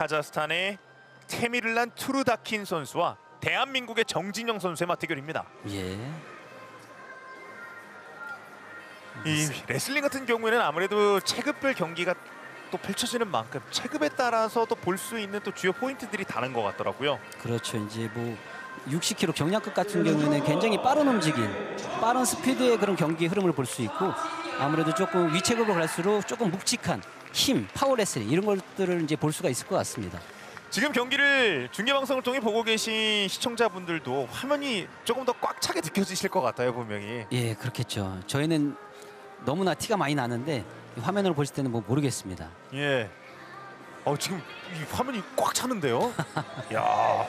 카자흐스탄의 테미를란 투르다킨 선수와 대한민국의 정진영 선수의 맞대결입니다. 예. 이 레슬링 같은 경우에는 아무래도 체급별 경기가 또 펼쳐지는 만큼 체급에 따라서 또 볼 수 있는 또 주요 포인트들이 다른 것 같더라고요. 그렇죠. 이제 뭐 60kg 경량급 같은 경우에는 굉장히 빠른 움직임, 빠른 스피드의 그런 경기 흐름을 볼 수 있고 아무래도 조금 위체급으로 갈수록 조금 묵직한 힘, 파워 레슬링 이런 것들을 이제 볼 수가 있을 것 같습니다. 지금 경기를 중계 방송을 통해 보고 계신 시청자분들도 화면이 조금 더 꽉 차게 느껴지실 것 같아요, 분명히. 예, 그렇겠죠. 저희는 너무나 티가 많이 나는데 이 화면으로 보실 때는 뭐 모르겠습니다. 예. 어 지금 이 화면이 꽉 차는데요. 야.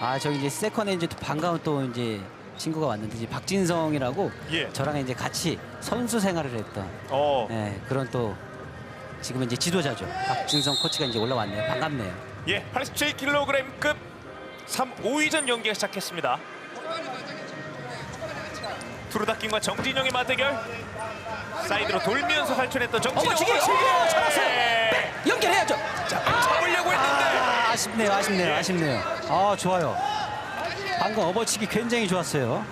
아, 저기 이제 세컨에 이제 또 반가운 또 이제 친구가 왔는데 이제 박진성이라고 예. 저랑 이제 같이 선수 생활을 했던 어. 예, 그런 또 지금 이제 지도자죠. 박진성 코치가 이제 올라왔네요. 반갑네요. 예. 87kg급 3 5위전 경기가 시작했습니다. 투르다킨과 정진영의 맞대결. 사이드로 돌면서 살출했던 정진영. 어머치기! 오, 잡았어요! 네. 연결해야죠. 자, 잡으려고 했는데. 아, 아쉽네요. 아쉽네요. 예. 아쉽네요. 아, 좋아요. 방금 업어치기 굉장히 좋았어요.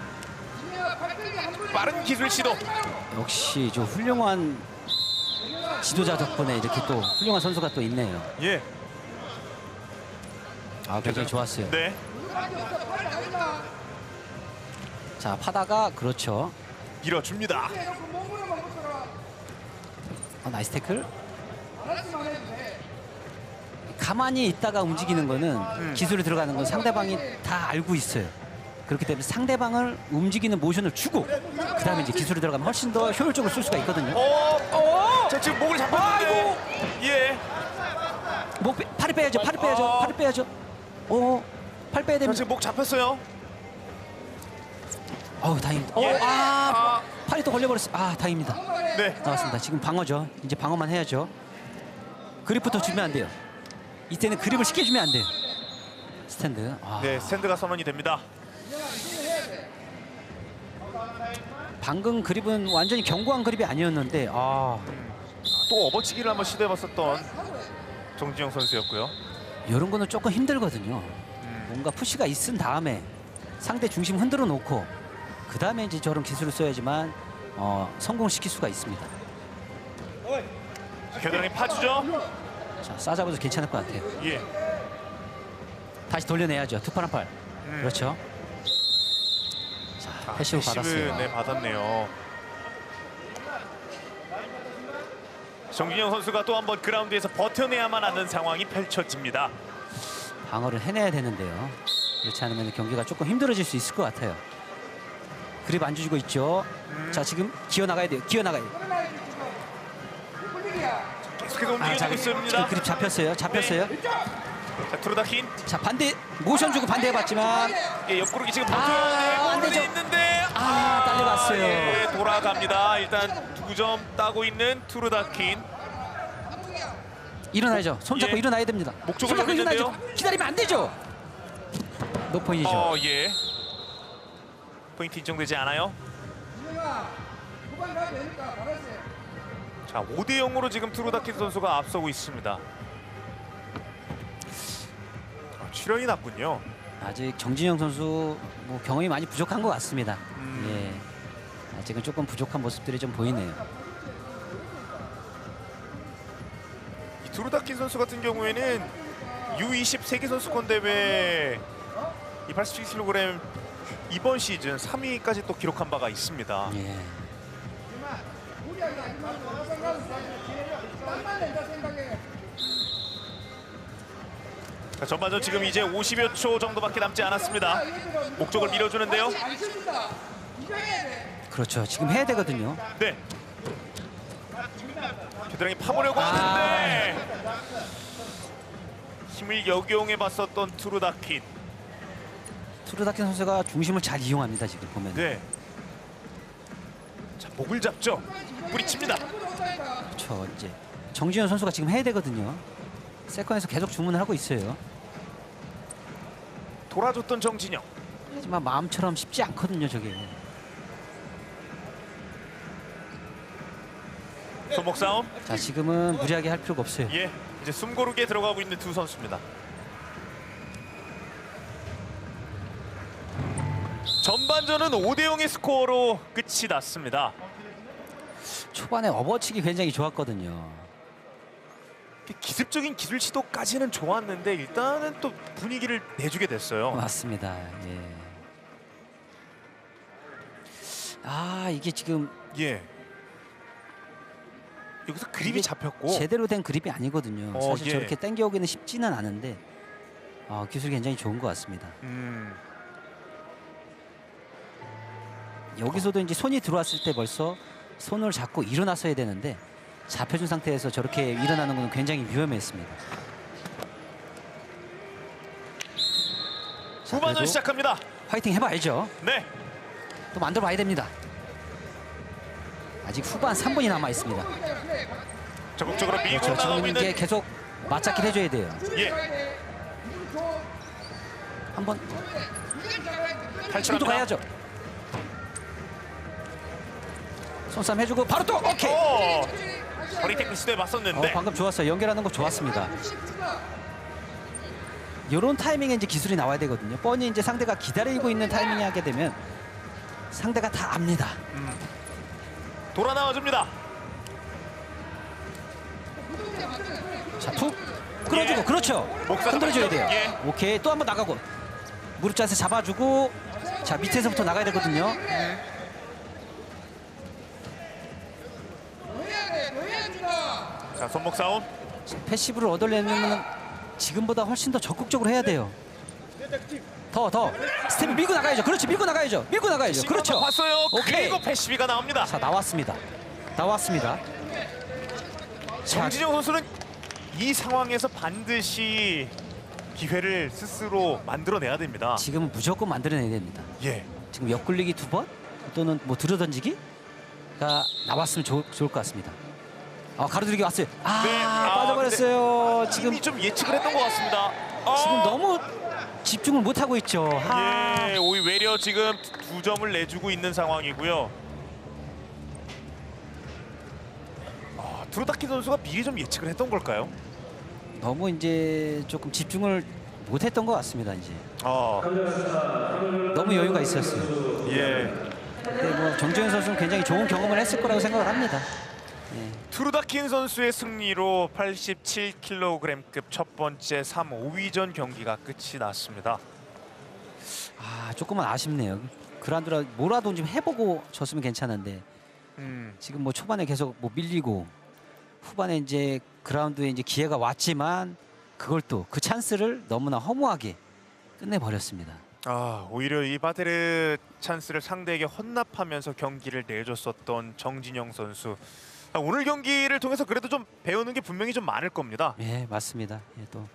빠른 기술 시도. 역시 저 훌륭한 지도자 덕분에 이렇게 또 훌륭한 선수가 또 있네요. 예. 아, 굉장히 좋았어요. 네. 자, 파다가 그렇죠. 밀어줍니다. 어, 나이스 태클. 가만히 있다가 움직이는 거는 기술이 들어가는 건 상대방이 다 알고 있어요. 그렇기 때문에 상대방을 움직이는 모션을 주고 그 다음에 이제 기술이 들어가면 훨씬 더 효율적으로 쓸 수가 있거든요. 어. 어. 자, 지금 목을 잡았는데. 예. 목 빼, 팔이 빼야죠. 팔이 빼야죠. 어. 팔이 빼야죠. 오, 팔 빼야 자, 됩니다. 지금 목 잡혔어요. 어우, 다행입니다. 예. 어, 아, 아. 팔이 또 걸려버렸어요. 아, 다행입니다. 네. 나왔습니다. 지금 방어죠. 이제 방어만 해야죠. 그립부터 주면 안 돼요. 이때는 그립을 쉽게 주면 안 돼요. 스탠드. 아, 네, 스탠드가 선언이 됩니다. 방금 그립은 완전히 견고한 그립이 아니었는데 아, 또 업어치기를 한번 시도해봤었던 정진영 선수였고요. 이런 거는 조금 힘들거든요. 뭔가 푸시가 있은 다음에 상대 중심 흔들어 놓고 그 다음에 이제 저런 기술을 써야지만 어, 성공시킬 수가 있습니다. 겨드랑이 파주죠? 자, 싸잡아도 괜찮을 것 같아요. 예. 다시 돌려내야죠. 투팔 한 팔. 음. 그렇죠. 자, 아, 패시브 받았어요. 네, 받았네요. 정진영 선수가 또 한 번 그라운드에서 버텨내야만 하는 상황이 펼쳐집니다. 방어를 해내야 되는데요. 그렇지 않으면 경기가 조금 힘들어질 수 있을 것 같아요. 그립 안 주고 있죠. 음. 자 지금 기어 나가야 돼요. 기어 나가야 돼요. 계속해서 아, 자, 움직이고 지금 있습니다. 그립 잡혔어요. 잡혔어요. 자, 투르다킨. 자 반대 모션 주고 반대해봤지만 예, 옆구르기 지금 아, 버텨내고 안 되죠. 있는데 아, 딸려갔어요. 예, 돌아갑니다. 일단 두 점 따고 있는 투르다킨. 일어나야죠. 손 잡고 예. 일어나야 됩니다. 목적을 손 잡고 일어나야죠. 잡았는데요. 기다리면 안 되죠. 노포인이죠. 어, 예. 포인트 인정되지 않아요. 자, 5대 0으로 지금 투르다킨 선수가 앞서고 있습니다. 아, 출혈이 났군요. 아직 정진영 선수 뭐 경험이 많이 부족한 것 같습니다. 음. 예. 아직은 조금 부족한 모습들이 좀 보이네요. 이 투르다킨 선수 같은 경우에는 U20 세계 선수권 대회 이 87kg 이번 시즌 3위까지 또 기록한 바가 있습니다. 예. 자, 전반전 지금 이제 50여 초 정도밖에 남지 않았습니다. 목적을 밀어주는데요. 그렇죠. 지금 해야 되거든요. 네. 겨드랑이 파보려고 아. 하는데 힘을 역용해 봤었던 투르다킨. 투르다킨 선수가 중심을 잘 이용합니다. 지금 보면. 네. 자 목을 잡죠. 뿌리칩니다. 그렇죠. 이제 정지현 선수가 지금 해야 되거든요. 세컨에서 계속 주문을 하고 있어요. 돌아줬던 정진영. 하지만 마음처럼 쉽지 않거든요. 저게. 손목 싸움. 자 지금은 무리하게 할 필요가 없어요. 예. 이제 숨 고르기에 들어가고 있는 두 선수입니다. 전반전은 5대 0의 스코어로 끝이 났습니다. 초반에 업어치기 굉장히 좋았거든요. 기습적인 기술 시도까지는 좋았는데 일단은 또 분위기를 내주게 됐어요. 맞습니다. 예. 아 이게 지금 예. 여기서 그림이 이게 잡혔고 제대로 된 그립이 아니거든요. 어, 사실 예. 저렇게 당겨오기는 쉽지는 않은데 아, 기술이 굉장히 좋은 것 같습니다. 음, 여기서도 이제 손이 들어왔을 때 벌써 손을 잡고 일어났어야 되는데 잡혀준 상태에서 저렇게 일어나는 것은 굉장히 위험했습니다. 자, 후반전 시작합니다. 화이팅 해봐야죠. 네. 또 만들어봐야 됩니다. 아직 후반 3분이 남아 있습니다. 적극적으로 밀고 그렇죠. 지금 있는 계속 맞잡기 해줘야 돼요. 예. 한번. 힘도 가야죠. 손싸움 해주고 바로 또 오케이. 오! 허리 태클 시도에 어, 맞섰는데 방금 좋았어요. 연결하는 거 좋았습니다. 이런 타이밍에 이제 기술이 나와야 되거든요. 뻔히 이제 상대가 기다리고 있는 타이밍에 하게 되면 상대가 다 압니다. 돌아 나와줍니다. 자, 툭 끌어주고 예. 그렇죠. 흔들어줘야 돼요. 예. 오케이 또 한 번 나가고 무릎 자세 잡아주고 자 밑에서부터 나가야 되거든요. 자 손목 싸움. 패시브를 얻으려면 지금보다 훨씬 더 적극적으로 해야 돼요. 더 더 스텝 밀고 나가야죠. 그렇지 밀고 나가야죠. 밀고 나가야죠. 그렇죠. 봤어요. 오케이. 그리고 패시비가 나옵니다. 자 나왔습니다. 나왔습니다. 자, 정진영 선수는 이 상황에서 반드시 기회를 스스로 만들어내야 됩니다. 지금은 무조건 만들어내야 됩니다. 예. 지금 옆굴리기 두 번 또는 뭐 들어던지기가 나왔으면 좋, 좋을 것 같습니다. 아 가로들기 왔어요. 아, 네. 아, 빠져버렸어요. 지금 이미 좀 예측을 했던 것 같습니다. 아, 지금 너무 집중을 못 하고 있죠. 아, 예, 오히려 지금 두 점을 내주고 있는 상황이고요. 아, 드로다키 선수가 미리 좀 예측을 했던 걸까요? 너무 이제 조금 집중을 못 했던 것 같습니다. 이제 아, 너무 여유가 있었어요. 예. 근데 뭐 정재현 선수는 굉장히 좋은 경험을 했을 거라고 생각을 합니다. 예. 트루다킨 선수의 승리로 87kg급 첫 번째 3, 5위전 경기가 끝이 났습니다. 아 조금은 아쉽네요. 그란드라 뭐라도 좀 해보고 졌으면 괜찮은데 음, 지금 뭐 초반에 계속 뭐 밀리고 후반에 이제 그라운드에 이제 기회가 왔지만 그걸 또 그 찬스를 너무나 허무하게 끝내 버렸습니다. 아, 오히려 이 바테르 찬스를 상대에게 헌납하면서 경기를 내줬었던 정진영 선수. 아, 오늘 경기를 통해서 그래도 좀 배우는 게 분명히 좀 많을 겁니다. 예, 맞습니다. 예, 또